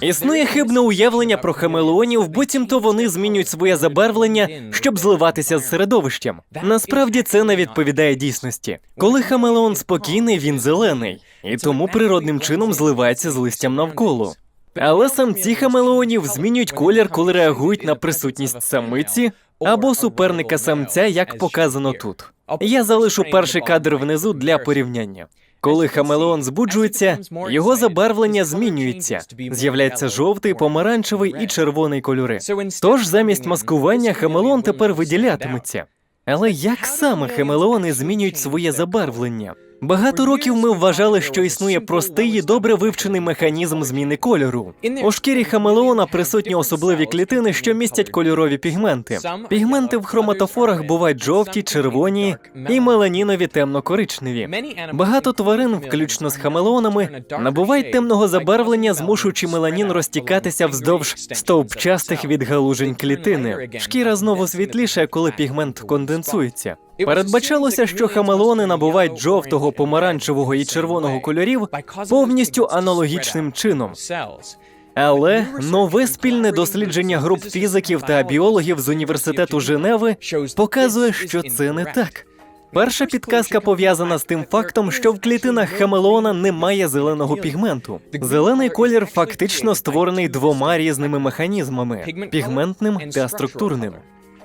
Існує хибне уявлення про хамелеонів, буцімто вони змінюють своє забарвлення, щоб зливатися з середовищем. Насправді це не відповідає дійсності. Коли хамелеон спокійний, він зелений, і тому природним чином зливається з листям навколо. Але самці хамелеонів змінюють колір, коли реагують на присутність самиці або суперника самця, як показано тут. Я залишу перший кадр внизу для порівняння. Коли хамелеон збуджується, його забарвлення змінюється. З'являється жовтий, помаранчевий і червоний кольори. Тож замість маскування хамелеон тепер виділятиметься. Але як саме хамелеони змінюють своє забарвлення? Багато років ми вважали, що існує простий і добре вивчений механізм зміни кольору. У шкірі хамелеона присутні особливі клітини, що містять кольорові пігменти. Пігменти в хроматофорах бувають жовті, червоні і меланінові темно-коричневі. Багато тварин, включно з хамелеонами, набувають темного забарвлення, змушуючи меланін розтікатися вздовж стовпчастих відгалужень клітини. Шкіра знову світліша, коли пігмент конденсується. Передбачалося, що хамелеони набувають жовтого, помаранчевого і червоного кольорів повністю аналогічним чином. Але нове спільне дослідження груп фізиків та біологів з університету Женеви показує, що це не так. Перша підказка пов'язана з тим фактом, що в клітинах хамелеона немає зеленого пігменту. Зелений колір фактично створений двома різними механізмами пігментним та структурним.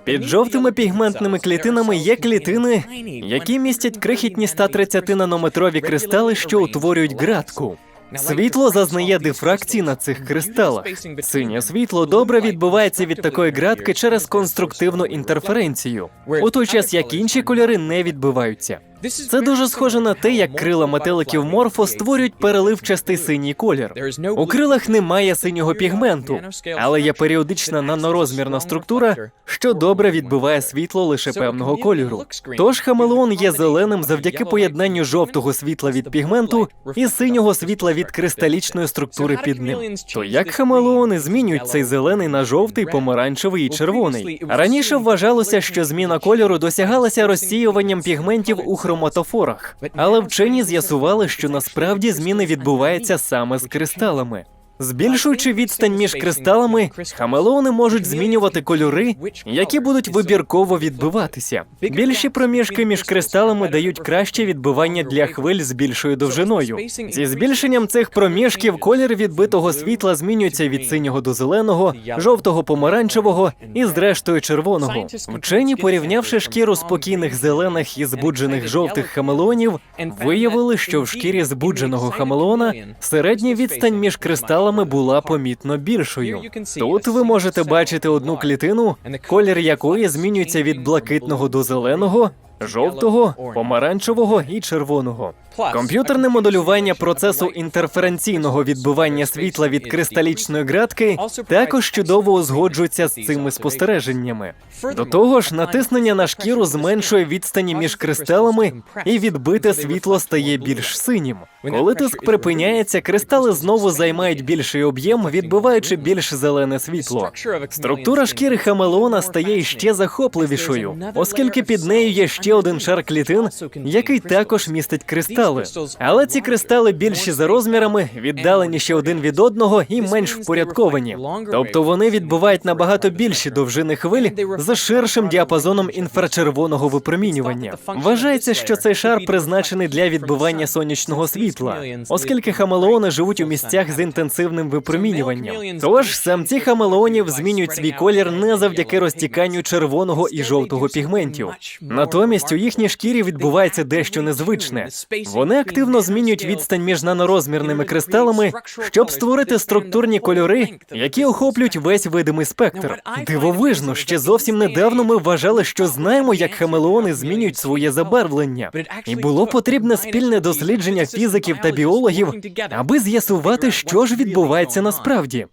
Під жовтими пігментними клітинами є клітини, які містять крихітні 130 нанометрові кристали, що утворюють ґратку. Світло зазнає дифракції на цих кристалах. Синє світло добре відбувається від такої ґратки через конструктивну інтерференцію, у той час як інші кольори не відбиваються. Це дуже схоже на те, як крила метеликів морфо створюють переливчастий синій колір. У крилах немає синього пігменту, але є періодична нанорозмірна структура, що добре відбиває світло лише певного кольору. Тож хамелеон є зеленим завдяки поєднанню жовтого світла від пігменту і синього світла від кристалічної структури під ним. То як хамелеони змінюють цей зелений на жовтий, помаранчевий і червоний? Раніше вважалося, що зміна кольору досягалася розсіюванням пігментів у хроматофорах, але вчені з'ясували, що насправді зміни відбуваються саме з кристалами. Збільшуючи відстань між кристалами, хамелеони можуть змінювати кольори, які будуть вибірково відбиватися. Більші проміжки між кристалами дають краще відбивання для хвиль з більшою довжиною. Зі збільшенням цих проміжків колір відбитого світла змінюється від синього до зеленого, жовтого помаранчевого і, зрештою, червоного. Вчені, порівнявши шкіру спокійних зелених і збуджених жовтих хамелеонів, виявили, що в шкірі збудженого хамелеона середня відстань між кристалами була помітно більшою. Тут ви можете бачити одну клітину, колір якої змінюється від блакитного до зеленого, жовтого, помаранчевого і червоного. Комп'ютерне моделювання процесу інтерференційного відбивання світла від кристалічної ґратки також чудово узгоджується з цими спостереженнями. До того ж, натиснення на шкіру зменшує відстані між кристалами, і відбите світло стає більш синім. Коли тиск припиняється, кристали знову займають більший об'єм, відбиваючи більш зелене світло. Структура шкіри хамелеона стає іще захопливішою, оскільки під нею є ще один шар клітин, який також містить кристали. Але ці кристали більші за розмірами, віддаленіші один від одного і менш впорядковані. Тобто вони відбувають набагато більші довжини хвиль за ширшим діапазоном інфрачервоного випромінювання. Вважається, що цей шар призначений для відбивання сонячного світла, оскільки хамелеони живуть у місцях з інтенсивним випромінюванням. Тож самці хамелеонів змінюють свій колір не завдяки розтіканню червоного і жовтого пігментів. Натомість у їхній шкірі відбувається дещо незвичне. Вони активно змінюють відстань між нанорозмірними кристалами, щоб створити структурні кольори, які охоплюють весь видимий спектр. Дивовижно, ще зовсім недавно ми вважали, що знаємо, як хамелеони змінюють своє забарвлення, і було потрібне спільне дослідження фізиків та біологів, аби з'ясувати, що ж відбувається насправді.